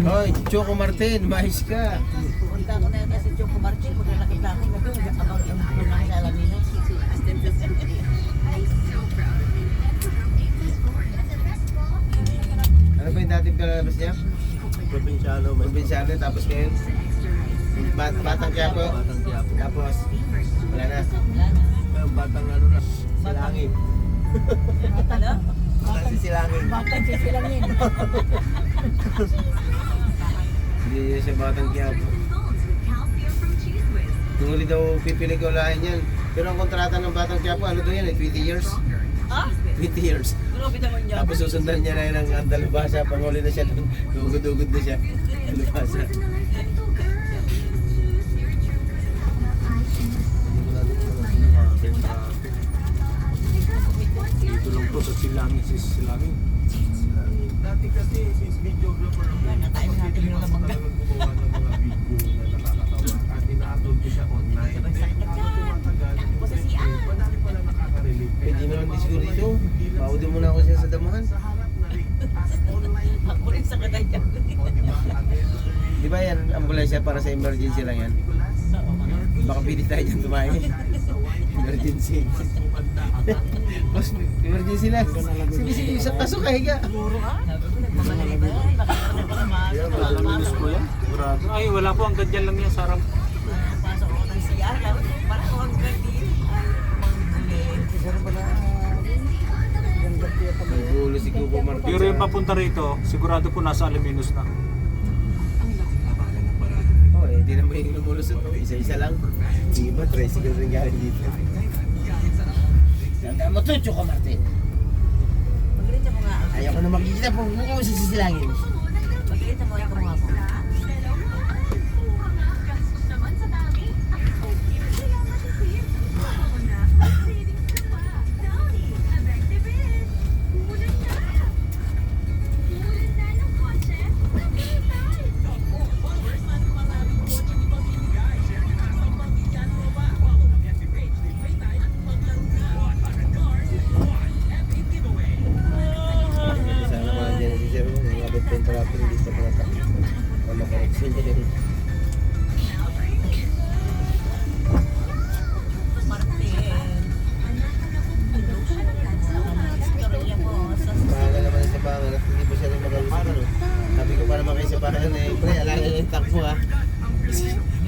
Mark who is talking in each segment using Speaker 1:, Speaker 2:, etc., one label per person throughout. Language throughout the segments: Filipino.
Speaker 1: Hoy, Choco Martin, mais ka.
Speaker 2: Punta ko na yun kasi Choco Martin, kung nakakita ko, nagkakabaw yung mga sa Alaminos.
Speaker 1: Ano ba yung dating kalabas niya?
Speaker 3: Probinsyano, may
Speaker 1: Provinsyano, tapos ngayon, bat batang Quiapo.
Speaker 3: batang Quiapo.
Speaker 1: Tapos, wala na.
Speaker 2: Wala na.
Speaker 3: May batang ano na, silangin.
Speaker 2: Ano?
Speaker 3: Kasi silangin.
Speaker 2: Bakit sisilangin?
Speaker 1: Hindi yun siya batang Quiapo. Kung uli daw pipili ko lahat yan. Pero ang kontrata ng batang Quiapo, ano daw yan eh, 20 years?
Speaker 2: Ha?
Speaker 1: 20 years.
Speaker 2: Grabe naman yan.
Speaker 1: Tapos susundan niya na yun ang Andalubasa, panguli na siya, dugod-dugod na siya. Andalubasa.
Speaker 3: Dito lang po sa silangin, si silangin. Dati kasi since videographer ako,
Speaker 2: nakain natin yung lamang ka.
Speaker 3: talagang gumawa ng mga video na nakakatawa. At ina-upload ko siya online.
Speaker 2: Sabay sakit
Speaker 3: Habang
Speaker 2: yan.
Speaker 3: tumatagal,
Speaker 2: Ako sa CR.
Speaker 3: madami pala nakaka-relate.
Speaker 1: Pwede naman disco dito. Paudi mo na ako siya sa damahan.
Speaker 3: Sa harap na rin, as online
Speaker 2: Ako rin sa katay dyan.
Speaker 3: o di ba?
Speaker 1: Di yan, ambulansya para sa emergency lang yan? Baka pili tayo dyan tumayo. emergency. Boss, emergency lang. Sige, sige, isang kaso ka, higa.
Speaker 2: Siguro ah. Sabi ko, nagmamadali ba? Ay,
Speaker 4: wala po. Ang ganyan lang yan sa ramp.
Speaker 2: Pasok ako ng CR. Parang ako ang gandi. Ay, mangguli.
Speaker 1: May gulo si Kuko Martin.
Speaker 4: Pero yung papunta rito, sigurado po nasa Alaminos na.
Speaker 1: Oo, eh, hindi naman yung lumulusot. Isa-isa lang. Hindi ba, tricycle rin galing dito. Mo to, Choco Martin.
Speaker 2: Magkita mo nga.
Speaker 1: Ayaw ko na makikita po kung ako sisisilangin.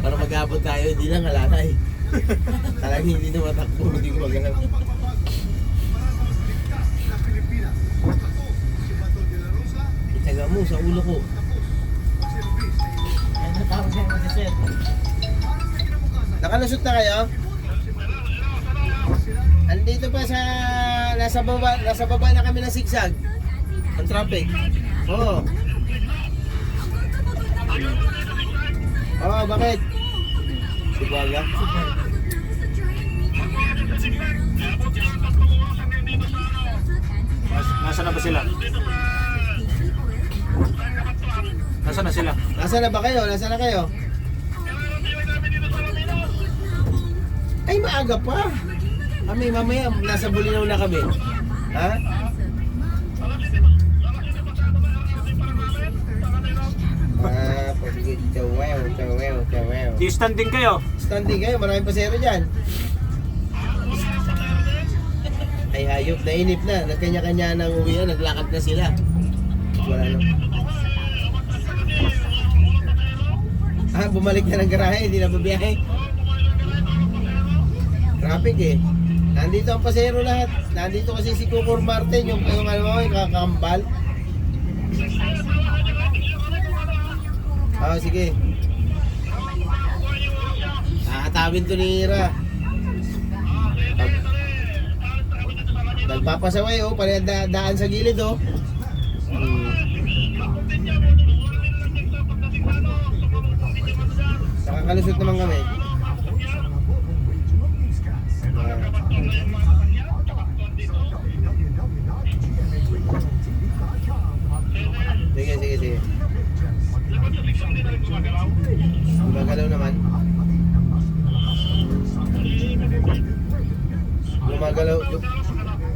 Speaker 1: Para mag-abot tayo, hindi lang alalay. Talagang hindi na matakbo, hindi ko magalaw. Nakalusot na kayo? Andito pa sa nasa baba, nasa baba na kami ng sigsag. Ang traffic. Oo. Oo, bakit? Sibaga.
Speaker 4: Nas nasaan na ba sila? Nasaan na sila?
Speaker 1: Nasaan na ba kayo? Nasaan na kayo? Ay, maaga pa. Kami, mamaya, nasa Bulinaw na kami. Ha? Ah, pagigit. Chawew, chawew, chawew.
Speaker 4: Di standing kayo.
Speaker 1: Standing kayo, maraming pasero dyan. Ay hayop, nainip na. Nagkanya-kanya ng uwian, naglakad na sila. Wala na. Bumalik na ng garahe, hindi na babiyahe. Traffic eh. Nandito ang pasero lahat. Nandito kasi si Kukur Martin, yung, yung ano mo, yung kakambal. Ah, sige. Kakatawin to ni Ira. Nagpapasaway oh, pala da daan sa gilid oh. Nakakalusot naman kami. Sige, sige, sige. Gumagalaw naman. Gumagalaw.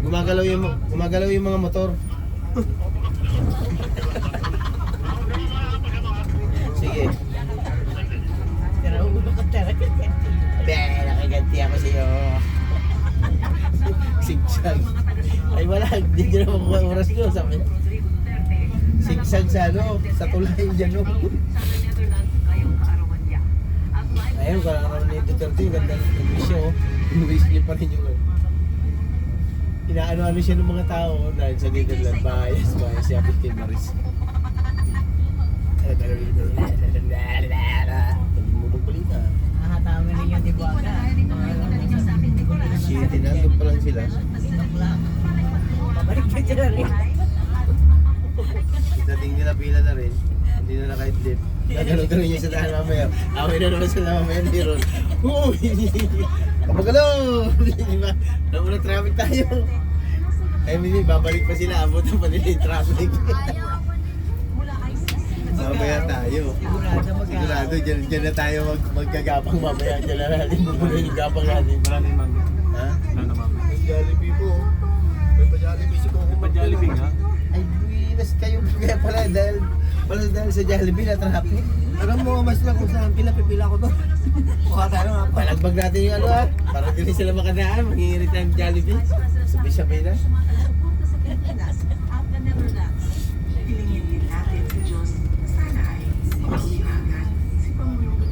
Speaker 1: Gumagalaw yung gumagalaw yung mga motor. Oras nyo. Sabi niya. Sigsag sa ano, sa tulay dyan no. Ayun, kung naman ni Duterte, yung ganda ng niya oh. Wish niya pa rin yung ano. Inaano-ano siya ng mga tao dahil sa Netherlands. Bias, bias siya kay Maris. Mubog balita.
Speaker 2: Nakatawin ninyo di Buwaga.
Speaker 1: City na, doon pa lang sila.
Speaker 2: Babalik ka dyan rin.
Speaker 1: Dating nila pila na rin. Hindi na naka-idlip. Gagano-gano niya sa daan mamaya. Away na naman sila mamaya ni Ron. Uy! Kapagalo! Di ba? Nauna traffic tayo. Ay, hindi, babalik pa sila. Abutan pa nila yung traffic. Mamaya tayo.
Speaker 2: Sigurado
Speaker 1: dyan, dyan na tayo mag, magkagapang mamaya. Dyan na natin bubulay yung gapang natin.
Speaker 4: Yung mami.
Speaker 1: Ha?
Speaker 4: Wala na mami.
Speaker 1: May Jollibee po. May pa Jollibee si Coco.
Speaker 4: Pa Jollibee nga.
Speaker 1: Ay, buwinas kayo kaya pala dahil pala dahil sa Jollibee na traffic.
Speaker 3: Alam mo, mas lang kung saan pila, pipila ko to. Mukha tayo nga pa.
Speaker 1: Palagbag natin yung ano ha. Para din sila makadaan. Mangingirit ng Jollibee. Sabi-sabi na.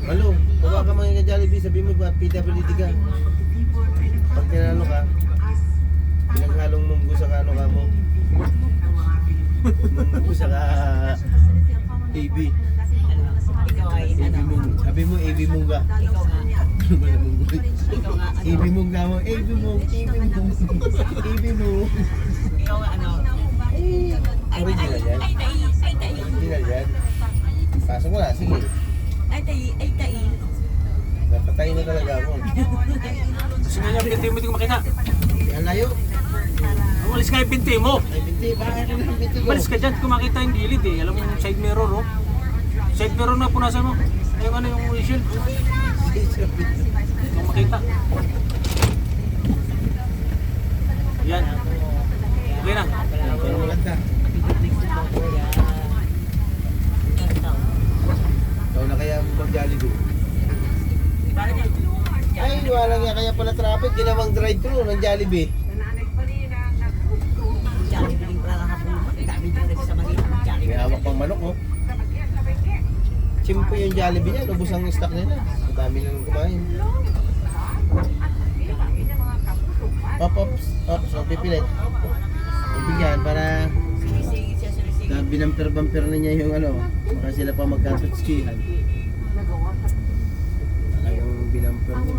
Speaker 1: Malo, baba ka mga Jollibee. Sabi mo ba, PWD ka. Pag tinalo ka, pinaghalong munggo sa kano ka mo. Munggo sa ka... AB.
Speaker 2: Ano, ikaw ay
Speaker 1: AB
Speaker 2: ano.
Speaker 1: mung. Sabi mo AB mung ka.
Speaker 2: Ikaw nga.
Speaker 1: Ano ba munggo?
Speaker 2: Ikaw nga ano.
Speaker 1: AB mo. AB mung. AB mung. AB mung.
Speaker 2: Ikaw nga ano. Ay,
Speaker 1: Original yan.
Speaker 2: Ay, tayi. Ay, tayi.
Speaker 1: Original yan. Pasok mo na, sige.
Speaker 2: Ay, tayi. Ay, tayi.
Speaker 1: Napatay na talaga ako.
Speaker 4: Nga yung pinti mo, hindi ko makita.
Speaker 1: Ang layo.
Speaker 4: Umalis ka yung pinti mo. Umalis ka dyan, kung makita yung gilid eh. Alam mo yung side mirror oh. Side mirror na punasan mo. Yung ano yung windshield. Kung makita. Yan. Okay na.
Speaker 1: Ikaw na kaya mag-Jollibee. Ay, wala nga kaya pala traffic. Ginawang drive-thru ng Jollibee.
Speaker 2: Jollibee din pala nakapulot. Dami din rin sa Manila.
Speaker 1: May Pang manok, oh. Chimpo yung Jollibee niya. Ubus ang stock nila. Ang dami nang kumain. Pop-ups. Pops, mapipilit. Ibigyan para
Speaker 2: sinisingit.
Speaker 1: na na niya yung ano. Para sila pa magkatutskihan. Talagang binamper niya.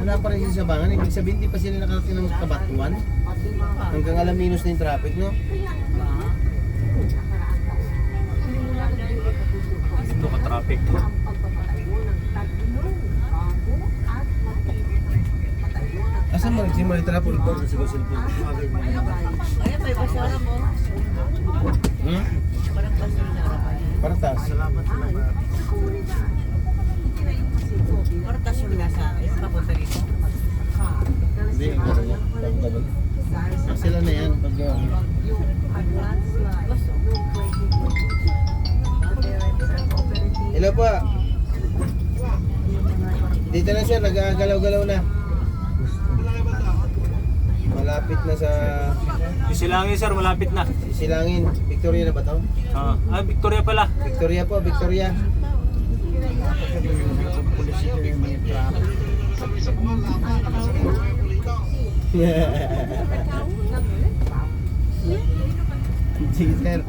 Speaker 1: Wala pa rin sa sabangan. Ibig sabihin, di pa sila nakarating ng kabatuan. Hanggang alaminos na yung traffic, no?
Speaker 4: Ito ka traffic.
Speaker 1: Asan mo nagsimula yung traffic?
Speaker 2: Ay, may basura mo.
Speaker 1: Hmm?
Speaker 2: Parang basura na harapan.
Speaker 1: Paratas.
Speaker 2: Parang tas yung nasa, yung papunta dito.
Speaker 1: Hindi, ganun yan. Ganun, ganun. Sila na yan. Pag, uh, Hello po. Dito na sir, nagagalaw-galaw na. Malapit na sa
Speaker 4: Isilangin sir, malapit na.
Speaker 1: Silangin. Victoria na ba to?
Speaker 4: Ah, ah, Victoria pala.
Speaker 1: Victoria po, Victoria. Sige sir.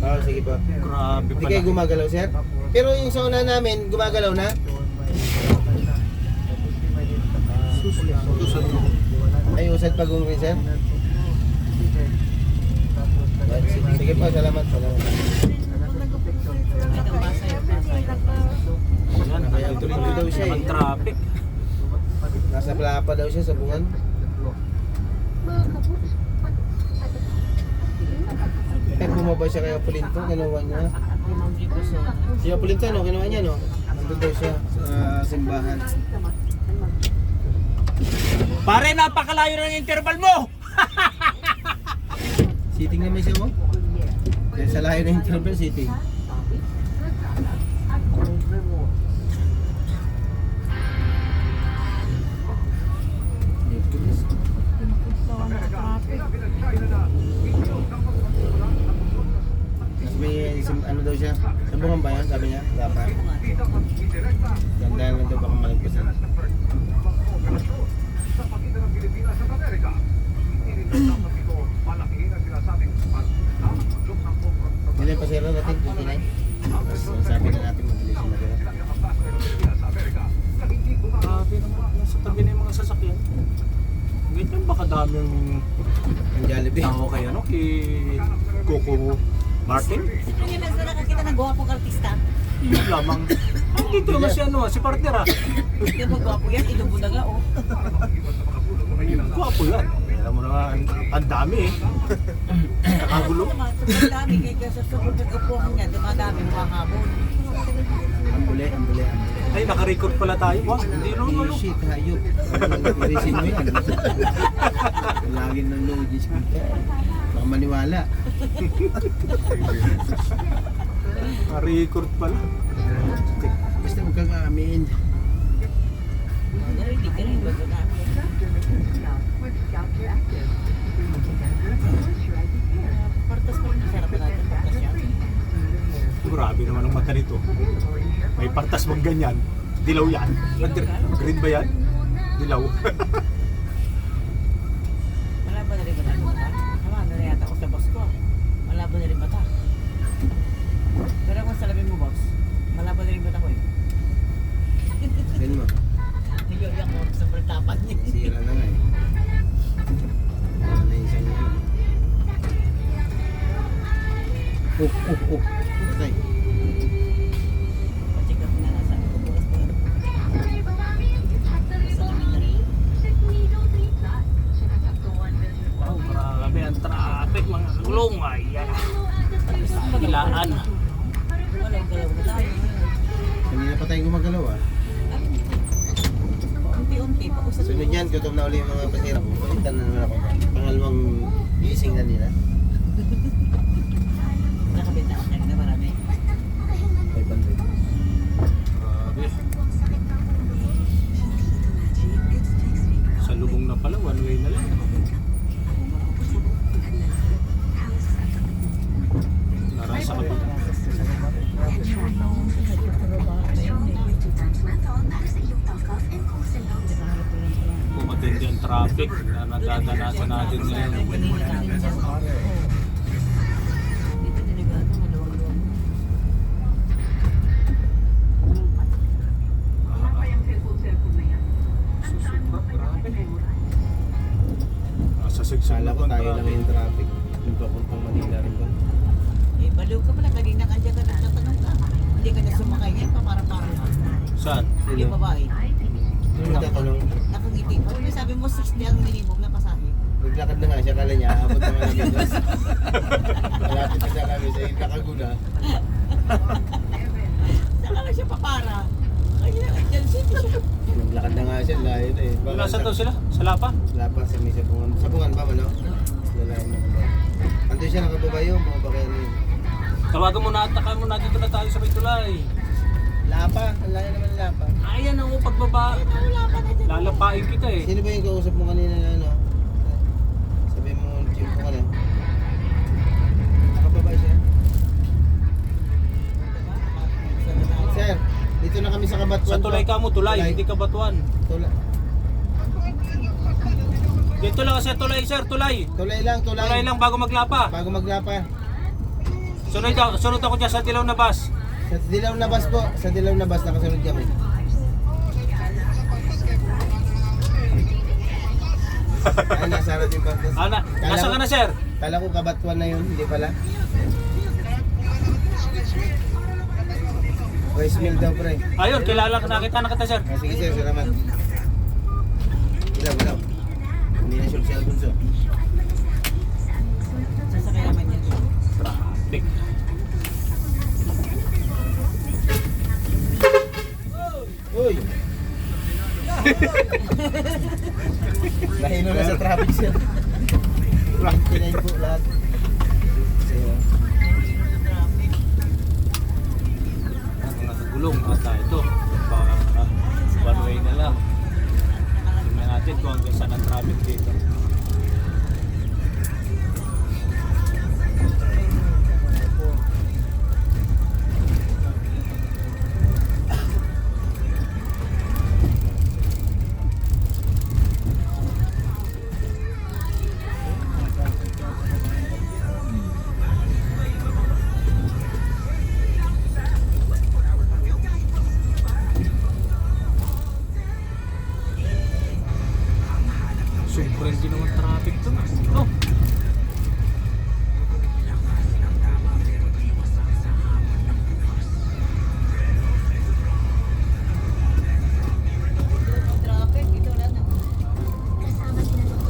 Speaker 1: Oh, sige po.
Speaker 4: Grabe
Speaker 1: Hindi kayo gumagalaw sir? Pero yung sa una namin, gumagalaw na?
Speaker 4: Susunod mo.
Speaker 1: Ay, usad pa rin sir? Sige, sige po, salamat. Salamat.
Speaker 2: Ito, basay, basay.
Speaker 4: Yan,
Speaker 1: Kaya
Speaker 4: dito
Speaker 1: tuloy daw siya eh.
Speaker 4: traffic.
Speaker 1: Nasa plapa daw siya sa bungan. Eh, bumaba siya kay Apulinto, ginawa niya. Si Apulinto, no, ginawa niya, no? Nandun daw siya sa simbahan.
Speaker 4: Pare, napakalayo ng interval mo!
Speaker 1: Sitting naman siya mo? Dahil sa layo ng interval, sitting.
Speaker 4: Sim, ano
Speaker 1: daw siya?
Speaker 4: Sa bungan ba yan? Sabi niya?
Speaker 2: Dapat. Ganda lang daw baka maligpasan. Sa
Speaker 4: pagitan ng Pilipinas lamang. Ay, dito naman si ano, si partner ah.
Speaker 2: Hindi mo gwapo yan, inubo na nga oh.
Speaker 4: Gwapo yan. Alam mo na nga, ang, ang dami eh. Nakagulo.
Speaker 2: Ano naman, sobrang dami kaya sa sobrang upuan niya, dumadami humahabol.
Speaker 1: Ang buli, ang buli, ang buli.
Speaker 4: Ay, naka-record pala tayo. Wow, hindi no, no, no.
Speaker 1: Eh, shit, hayop. Irisin mo yan. Lagi ng low G's ka. Baka maniwala.
Speaker 4: Naka-record pala.
Speaker 1: Huwag kang
Speaker 2: yan.
Speaker 4: Grabe naman ang mata nito. May partas bang ganyan? Dilaw yan. Green ba yan? Dilaw.
Speaker 1: Oh, oh, oh. Patay.
Speaker 2: Pa.
Speaker 4: Wow, grabe ang traffic, mga gulong. Ay, ay. Ilaan.
Speaker 2: Walang galaw na tayo.
Speaker 1: Kanina pa tayong gumagalaw ah.
Speaker 2: Unti-unti, pausap
Speaker 1: Sunod yan, gutom na uli yung mga pasira ko. Palitan na naman ako. Pangalawang gising na nila.
Speaker 4: Nadadanasan natin ngayon. Grabe. Nasa
Speaker 1: Kala ko tayo lang yung traffic. Yung papuntang Manila rin ba?
Speaker 2: Eh, baliw ka pala. Kanina ka dyan ka nagtatanong ka. Hindi ka na sumakay ngayon pa para para
Speaker 4: Saan?
Speaker 2: Yung babae. Nakangiti. May sabi mo 60 ang minimum na pasahe.
Speaker 1: naglakad na nga siya, kala niya, abot na nga ng Mendoz. Malapit na siya kami sa Itacaguna.
Speaker 2: Saka na siya papara. Kaya dyan siya.
Speaker 1: Naglakad na nga siya, layo na eh. Baka
Speaker 4: Nasaan
Speaker 1: sa-
Speaker 4: daw sila? Sa Lapa?
Speaker 1: Wala pa sa may sabungan. Sabungan ba man, no? Lalayo na ba? Andun siya nakababayo, mga ba kaya na yun?
Speaker 4: Tawagan mo na at mo na dito na tayo sa may tulay.
Speaker 1: Lapa, ang layo naman ng Lapa.
Speaker 4: Ayan ako pagbaba.
Speaker 2: Wala pa na dyan.
Speaker 4: Lalapain kita eh.
Speaker 1: Sino ba yung kausap mo kanina na ano? Sabi mo, Jim ko ka na. Nakababa siya. Sir, dito na kami sa Kabatuan.
Speaker 4: Sa tulay ka mo, tulay,
Speaker 1: Tulay.
Speaker 4: hindi ka batuan.
Speaker 1: Tulay.
Speaker 4: Dito lang kasi tulay sir, tulay.
Speaker 1: Tulay lang, tulay.
Speaker 4: Tulay lang bago maglapa.
Speaker 1: Bago maglapa.
Speaker 4: Sunod ako, sunod ako dyan sa dilaw na bus.
Speaker 1: Sa Dilaw na bus po. Sa Dilaw na bus, nakasunod kami. Ay, nasa harap yung bus.
Speaker 4: Ana, nasa ka na sir?
Speaker 1: Kala ko kabatuan na yun, hindi pala. Rice mill daw pre.
Speaker 4: Ayun, kilala ka nakita na kita sir.
Speaker 1: Ah, sige sir, salamat. Ilaw, ilaw. Hindi na sure si Alfonso.
Speaker 2: Sasakay naman yan.
Speaker 4: Traffic.
Speaker 1: Nahino na sa traffic sir. 29 po lahat. Sa'yo.
Speaker 4: Mga gulong ata ito. Baka uh, one way na lang. Tingnan natin kung hanggang saan ang traffic dito.